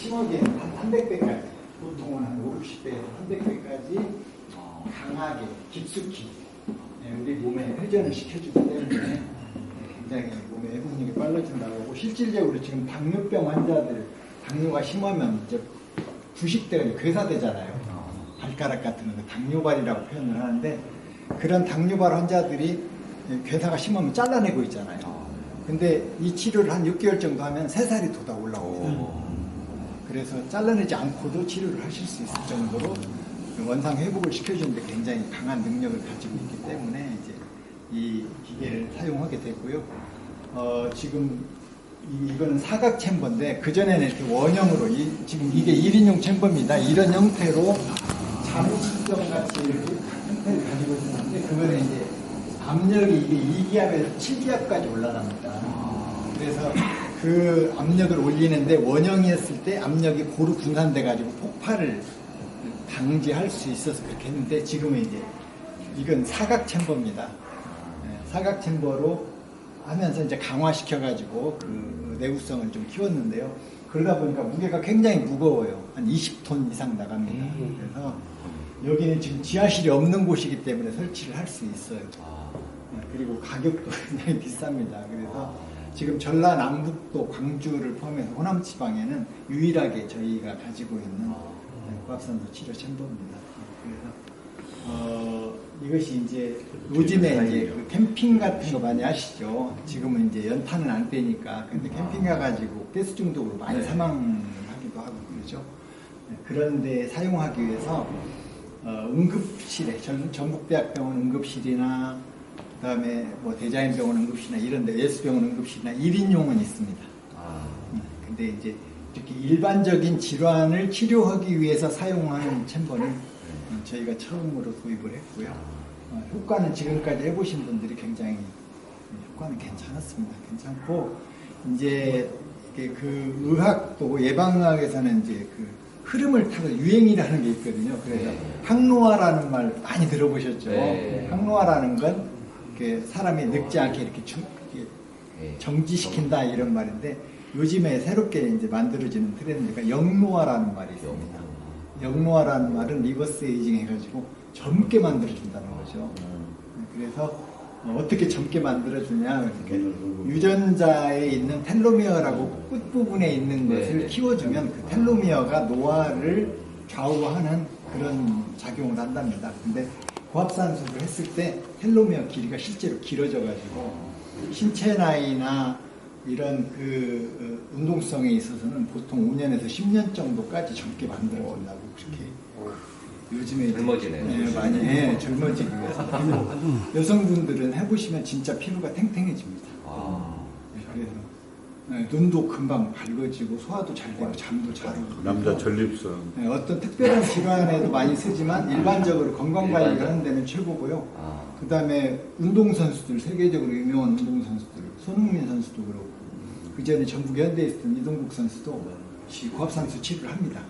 심하게는 한 300배까지 보통은 한 5, 60배에서 300배까지 강하게 깊숙이 예, 우리 몸에 회전을 시켜주기 때문에 예, 굉장히 몸의 회복력이 빨라진다고 하고 실질적으로 지금 당뇨병 환자들 당뇨가 심하면 이제 부식대가 괴사되잖아요. 발가락 같은 거 당뇨발이라고 표현을 하는데 그런 당뇨발 환자들이 괴사가 심하면 잘라내고 있잖아요. 근데 이 치료를 한 6개월 정도 하면 새살이 돋아 올라옵니다. 그래서 잘라내지 않고도 치료를 하실 수 있을 정도로 원상 회복을 시켜주는데 굉장히 강한 능력을 가지고 있기 때문에 이제 이 기계를 사용하게 됐고요. 어, 지금 이, 이거는 사각 챔버인데 그전에는 이렇게 원형으로 이, 지금 이게 1인용 챔버입니다. 이런 형태로 자무식점 같이 이렇게 형태를 가지고 있었는데 그거는 이제 압력이 이게 2기압에서 7기압까지 올라갑니다. 그래서 그 압력을 올리는데 원형이었을 때 압력이 고루 분산돼 가지고 폭발을 방지할 수 있어서 그렇게 했는데 지금은 이제 이건 사각 챔버입니다. 네, 사각 챔버로 하면서 이제 강화시켜 가지고 그 내구성을 좀 키웠는데요. 그러다 보니까 무게가 굉장히 무거워요. 한 20톤 이상 나갑니다. 그래서 여기는 지금 지하실이 없는 곳이기 때문에 설치를 할 수 있어요. 네, 그리고 가격도 굉장히 비쌉니다. 그래서 지금 전라남북도 광주를 포함해서 호남 지방에는 유일하게 저희가 가지고 있는 네, 고압산소 치료 챔버입니다. 그래서 어, 이것이 이제 요즘에 이제 그 캠핑 같은 거 많이 하시죠. 지금은 이제 연탄은 안 되니까 근데 캠핑 가가지고 가스 중독으로 많이 사망하기도 하고 그러죠. 네, 그런데 사용하기 위해서 어, 응급실에 전, 전북대학병원 응급실이나 그다음에 뭐 대자연병원 응급실이나 이런데 예수병원 응급실이나 1인용은 있습니다. 음, 근데 이제 이렇게 일반적인 질환을 치료하기 위해서 사용하는 챔버는 음, 저희가 처음으로 도입을 했고요. 어, 효과는 지금까지 해보신 분들이 굉장히 음, 효과는 괜찮았습니다. 괜찮고 이제 그 의학도 예방의학에서는 이제 그 흐름을 타는 유행이라는 게 있거든요. 그래서 네. 항노화라는 말 많이 들어보셨죠. 네. 항노화라는 건 이렇게 사람이 늙지 않게 이렇게 중- 이렇게 네. 정지시킨다 이런 말인데 요즘에 새롭게 이제 만들어지는 트렌드가 영노화라는 말이 있습니다. 영노화라는 말은 리버스 에이징 해가지고 젊게 만들어준다는 거죠. 그래서 어, 어떻게 젊게 만들어주냐 이렇게 유전자에 있는 텔로미어라고 끝부분에 있는 네, 것을 네. 키워주면 그 텔로미어가 노화를 좌우하는 그런 작용을 한답니다. 근데 고압산소를 했을 때 텔로미어 길이가 실제로 길어져가지고 신체 나이나 이런 그 어, 운동성에 있어서는 보통 5년에서 10년 정도까지 젊게 만들어준다고 그렇게 요즘에 이제 젊어지네요. 네, 많이 예, 젊어지기 위해서 그리고 여성분들은 해보시면 진짜 피부가 탱탱해집니다. 아, 네, 그래서 네, 눈도 금방 밝아지고 소화도 잘 되고 잠도 잘 오고 남자 전립선 네, 어떤 특별한 질환에도 많이 쓰지만 일반적으로 건강 관리를 일반적. 하는 데는 최고고요. 아. 그 다음에 운동선수들, 세계적으로 유명한 운동선수들, 손흥민 선수도 그렇고, 그 전에 전북 현대에 있었던 이동국 선수도 시 고압산소 치료를 합니다.